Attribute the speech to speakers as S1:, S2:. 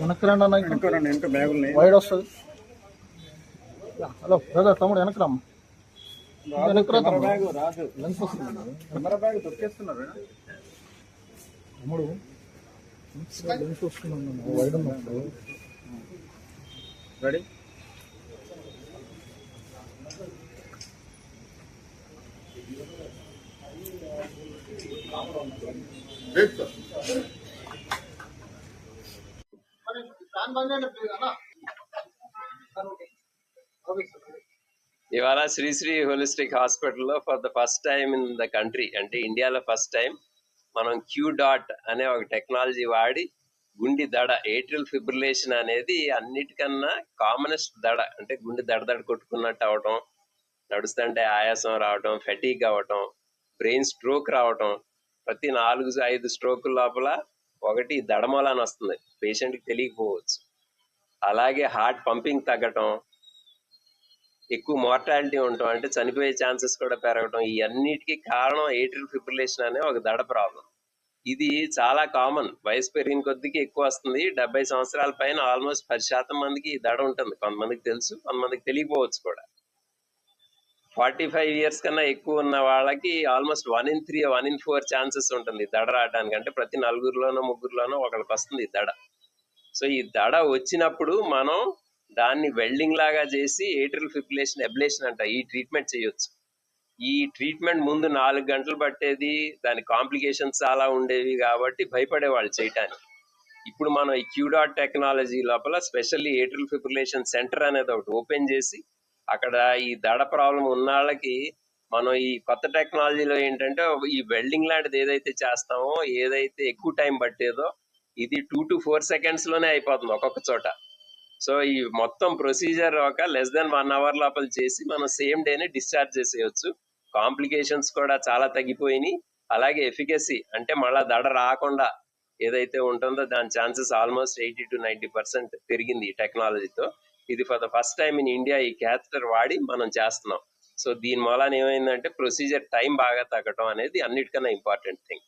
S1: వెనక్కి రండి అన్న.
S2: వెనక బ్యాగులు
S1: వైడ్ వస్తుంది. హలో బ్రదర్ తమ్ముడు వెనక్కి రమ్మ. వెనక్కి రా
S2: కెమెరా
S1: తమ్ముడు.
S2: బ్యాగ్ రాదు.
S1: లెన్స్ వస్తుంది
S2: కెమెరా బ్యాగ్ దొరికేస్తున్నారు
S1: తమ్ముడు లెన్స్ వస్తుంది వైడ్ ఉన్నప్పుడు.
S2: రెడీ
S3: ఇవాళ శ్రీశ్రీ హోలిస్టిక్ హాస్పిటల్లో for the first time in the country అంటే ఇండియాలో ఫస్ట్ టైం మనం క్యూ డాట్ అనే ఒక టెక్నాలజీ వాడి గుండె దడ ఏట్రిల్ ఫిబ్రిలేషన్ అనేది అన్నిటికన్నా కామనెస్ట్ దడ అంటే గుండె దడ దడ కొట్టుకున్నట్టు అవటం నడుస్తుంటే ఆయాసం రావటం ఫెటీక్ అవ్వటం బ్రెయిన్ స్ట్రోక్ రావటం ప్రతి నాలుగు ఐదు స్ట్రోకుల లోపల ఒకటి దడమలని వస్తుంది. పేషెంట్కి తెలియకపోవచ్చు. అలాగే హార్ట్ పంపింగ్ తగ్గటం ఎక్కువ మోర్టాలిటీ ఉండటం అంటే చనిపోయే ఛాన్సెస్ కూడా పెరగటం ఇవన్నిటికీ కారణం ఏట్రిల్ ఫిబ్రిలేషన్ అనే ఒక దడ ప్రాబ్లం. ఇది చాలా కామన్. వయసు పెరిగిన కొద్దికి ఎక్కువ వస్తుంది. డెబ్బై సంవత్సరాల పైన ఆల్మోస్ట్ పది శాతం మందికి ఈ దడ ఉంటుంది. కొంతమందికి తెలుసు కొంతమందికి తెలియకపోవచ్చు కూడా. ఫార్టీ ఫైవ్ ఇయర్స్ కన్నా ఎక్కువ ఉన్న వాళ్ళకి almost one in three one in four chances ఉంటుంది దడ రావడానికి. అంటే ప్రతి నలుగురిలోనో ముగ్గురులోనో ఒకరికి వస్తుంది దడ. సో ఈ దడ వచ్చినప్పుడు మనం దాన్ని వెల్డింగ్ లాగా చేసి ఏట్రిల్ ఫిబ్రిలేషన్ ఎబ్లేషన్ అంట ఈ ట్రీట్మెంట్ చేయొచ్చు. ఈ ట్రీట్మెంట్ ముందు నాలుగు గంటలు పట్టేది దాని కాంప్లికేషన్స్ చాలా ఉండేవి కాబట్టి భయపడేవాళ్ళు చేయటానికి. ఇప్పుడు మనం ఈ క్యూడాట్ టెక్నాలజీ లోపల స్పెషల్లీ ఏట్రిల్ ఫిబ్రిలేషన్ సెంటర్ అనేది ఒకటి ఓపెన్ చేసి అక్కడ ఈ దడ ప్రాబ్లం ఉన్న వాళ్ళకి మనం ఈ కొత్త టెక్నాలజీలో ఏంటంటే ఈ వెల్డింగ్ లాంటిది ఏదైతే చేస్తామో ఏదైతే ఎక్కువ టైం పట్టేదో ఇది టూ టు ఫోర్ సెకండ్స్లోనే అయిపోతుంది ఒక్కొక్క చోట. సో ఈ మొత్తం ప్రొసీజర్ ఒక లెస్ దెన్ వన్ అవర్ లోపల చేసి మనం సేమ్ డేనే డిశ్చార్జ్ చేసేయచ్చు. కాంప్లికేషన్స్ కూడా చాలా తగ్గిపోయినాయి. అలాగే ఎఫికసీ అంటే మళ్ళా దడ రాకుండా ఏదైతే ఉంటుందో దాని chances almost eighty to ninety percent పెరిగింది ఈ టెక్నాలజీతో ఇది for the first time in India ఈ క్యాథెటర్ వాడి మనం చేస్తున్నాం. సో దీని మూలాన ఏమైందంటే ప్రొసీజర్ టైం బాగా తగ్గటం అనేది అన్నిటికన్నా ఇంపార్టెంట్ థింగ్